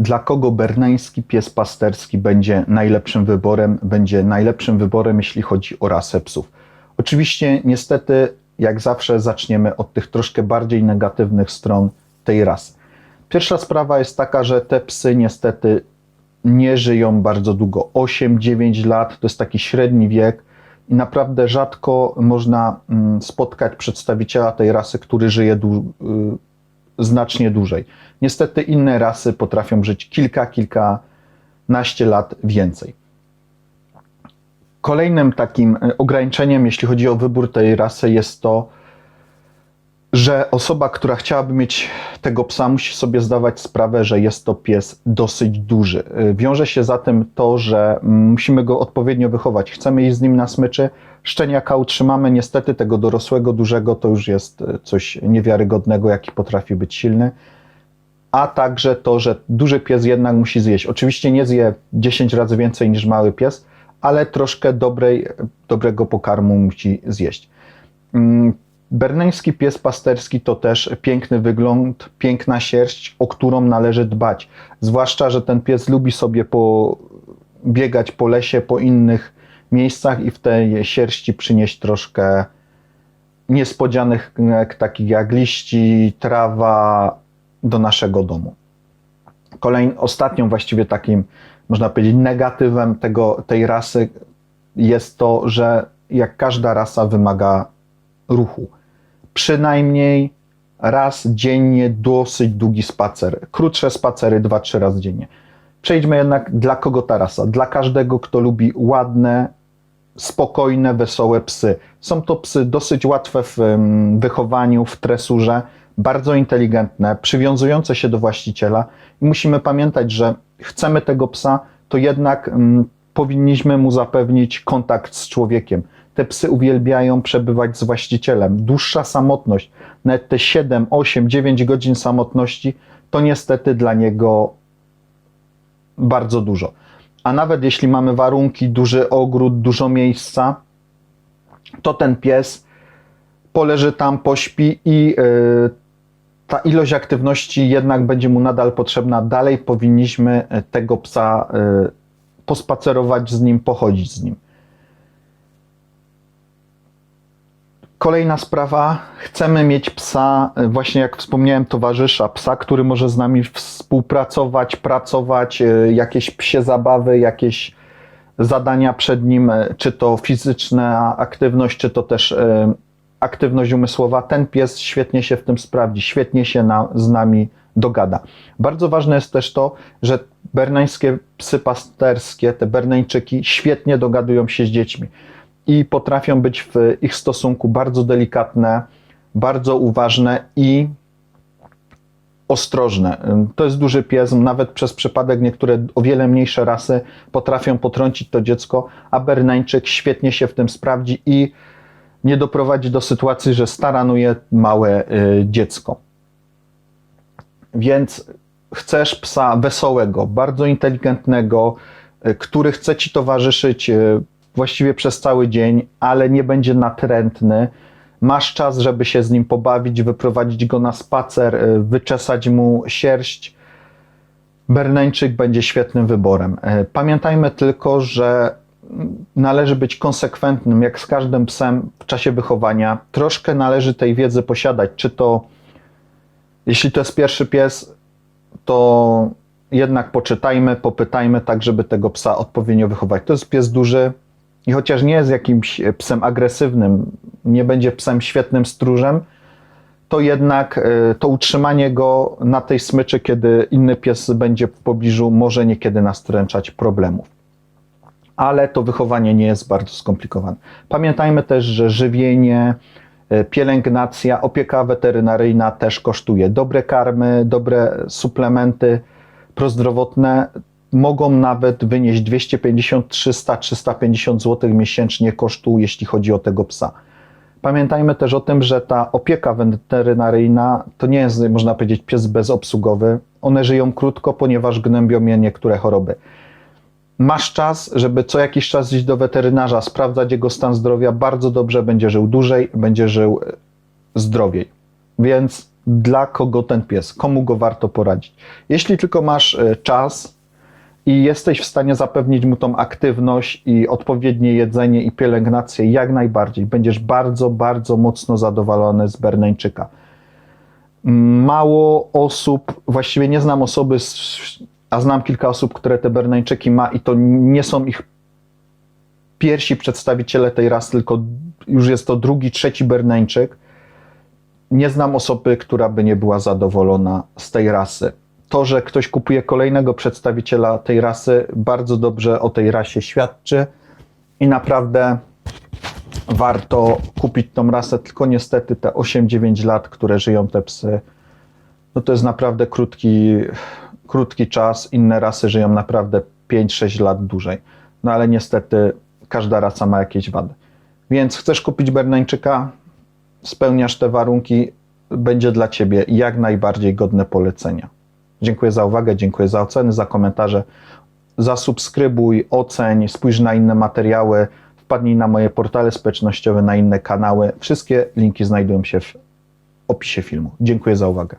dla kogo berneński pies pasterski będzie najlepszym wyborem, będzie najlepszym wyborem, jeśli chodzi o rasę psów. Oczywiście, niestety, jak zawsze, zaczniemy od tych troszkę bardziej negatywnych stron tej rasy. Pierwsza sprawa jest taka, że te psy niestety nie żyją bardzo długo. 8-9 lat to jest taki średni wiek i naprawdę rzadko można mm, spotkać przedstawiciela tej rasy, który żyje y, znacznie dłużej. Niestety inne rasy potrafią żyć kilka, kilkanaście lat więcej. Kolejnym takim y, ograniczeniem, jeśli chodzi o wybór tej rasy, jest to, że osoba, która chciałaby mieć tego psa, musi sobie zdawać sprawę, że jest to pies dosyć duży. Y, Wiąże się za tym to, że mm, musimy go odpowiednio wychować. Chcemy iść z nim na smyczy, szczeniaka utrzymamy, niestety tego dorosłego, dużego to już jest y, coś niewiarygodnego, jaki potrafi być silny. A także to, że duży pies jednak musi zjeść. Oczywiście nie zje 10 razy więcej niż mały pies, ale troszkę dobrej, dobrego pokarmu musi zjeść. Berneński pies pasterski to też piękny wygląd, piękna sierść, o którą należy dbać. Zwłaszcza, że ten pies lubi sobie po, biegać po lesie, po innych miejscach i w tej sierści przynieść troszkę niespodzianych takich jak liści, trawa do naszego domu. Kolejn, ostatnią właściwie takim, można powiedzieć, negatywem tego, tej rasy jest to, że jak każda rasa wymaga ruchu. Przynajmniej raz dziennie dosyć długi spacer. Krótsze spacery 2-3 razy dziennie. Przejdźmy jednak dla kogo ta rasa? Dla każdego, kto lubi ładne, spokojne, wesołe psy. Są to psy dosyć łatwe w wychowaniu, w tresurze, bardzo inteligentne, przywiązujące się do właściciela i musimy pamiętać, że chcemy tego psa, to jednak mm, powinniśmy mu zapewnić kontakt z człowiekiem. Te psy uwielbiają przebywać z właścicielem. Dłuższa samotność, nawet te 7, 8, 9 godzin samotności, to niestety dla niego bardzo dużo. A nawet jeśli mamy warunki, duży ogród, dużo miejsca, to ten pies poleży tam, pośpi i y, ta ilość aktywności jednak będzie mu nadal potrzebna. Dalej powinniśmy tego psa y, pospacerować z nim, pochodzić z nim. Kolejna sprawa, chcemy mieć psa, y, właśnie jak wspomniałem, towarzysza, psa, który może z nami współpracować, pracować, y, jakieś psie zabawy, jakieś zadania przed nim, y, czy to fizyczna aktywność, czy to też aktywność umysłowa. Ten pies świetnie się w tym sprawdzi, świetnie się na, z nami dogada. Bardzo ważne jest też to, że berneńskie psy pasterskie, te berneńczyki, świetnie dogadują się z dziećmi i potrafią być w ich stosunku bardzo delikatne, bardzo uważne i ostrożne. To jest duży pies, nawet przez przypadek niektóre o wiele mniejsze rasy potrafią potrącić to dziecko, a Berneńczyk świetnie się w tym sprawdzi i nie doprowadzi do sytuacji, że staranuje małe y, dziecko. Więc chcesz psa wesołego, bardzo inteligentnego, y, który chce ci towarzyszyć y, właściwie przez cały dzień, ale nie będzie natrętny. Masz czas, żeby się z nim pobawić, wyprowadzić go na spacer, y, wyczesać mu sierść. Berneńczyk będzie świetnym wyborem. Y, Pamiętajmy tylko, że należy być konsekwentnym, jak z każdym psem w czasie wychowania. Troszkę należy tej wiedzy posiadać, czy to jeśli to jest pierwszy pies, to jednak poczytajmy, popytajmy, tak żeby tego psa odpowiednio wychować. To jest pies duży i chociaż nie jest jakimś psem agresywnym, nie będzie psem świetnym stróżem, to jednak y, to utrzymanie go na tej smyczy, kiedy inny pies będzie w pobliżu, może niekiedy nastręczać problemów. Ale to wychowanie nie jest bardzo skomplikowane. Pamiętajmy też, że żywienie, y, pielęgnacja, opieka weterynaryjna też kosztuje. Dobre karmy, dobre suplementy prozdrowotne mogą nawet wynieść 250, 300, 350 zł miesięcznie kosztu, jeśli chodzi o tego psa. Pamiętajmy też o tym, że ta opieka weterynaryjna to nie jest, można powiedzieć, pies bezobsługowy. One żyją krótko, ponieważ gnębią je niektóre choroby. Masz czas, żeby co jakiś czas iść do weterynarza, sprawdzać jego stan zdrowia. Bardzo dobrze będzie żył dłużej, będzie żył e, zdrowiej. Więc dla kogo ten pies, komu go warto poradzić. Jeśli tylko masz e, czas i jesteś w stanie zapewnić mu tą aktywność i odpowiednie jedzenie i pielęgnację, jak najbardziej. Będziesz bardzo, bardzo mocno zadowolony z Berneńczyka. Mało osób, właściwie nie znam osoby, a znam kilka osób, które te Berneńczyki ma i to nie są ich pierwsi przedstawiciele tej rasy, tylko już jest to drugi, trzeci Berneńczyk. Nie znam osoby, która by nie była zadowolona z tej rasy. To, że ktoś kupuje kolejnego przedstawiciela tej rasy, bardzo dobrze o tej rasie świadczy i naprawdę warto kupić tą rasę, tylko niestety te 8-9 lat, które żyją te psy, no to jest naprawdę krótki, krótki czas. Inne rasy żyją naprawdę 5-6 lat dłużej. No ale niestety każda rasa ma jakieś wady. Więc chcesz kupić Berneńczyka, spełniasz te warunki, będzie dla Ciebie jak najbardziej godne polecenia. Dziękuję za uwagę, dziękuję za oceny, za komentarze. Zasubskrybuj, oceń, spójrz na inne materiały, wpadnij na moje portale społecznościowe, na inne kanały. Wszystkie linki znajdują się w opisie filmu. Dziękuję za uwagę.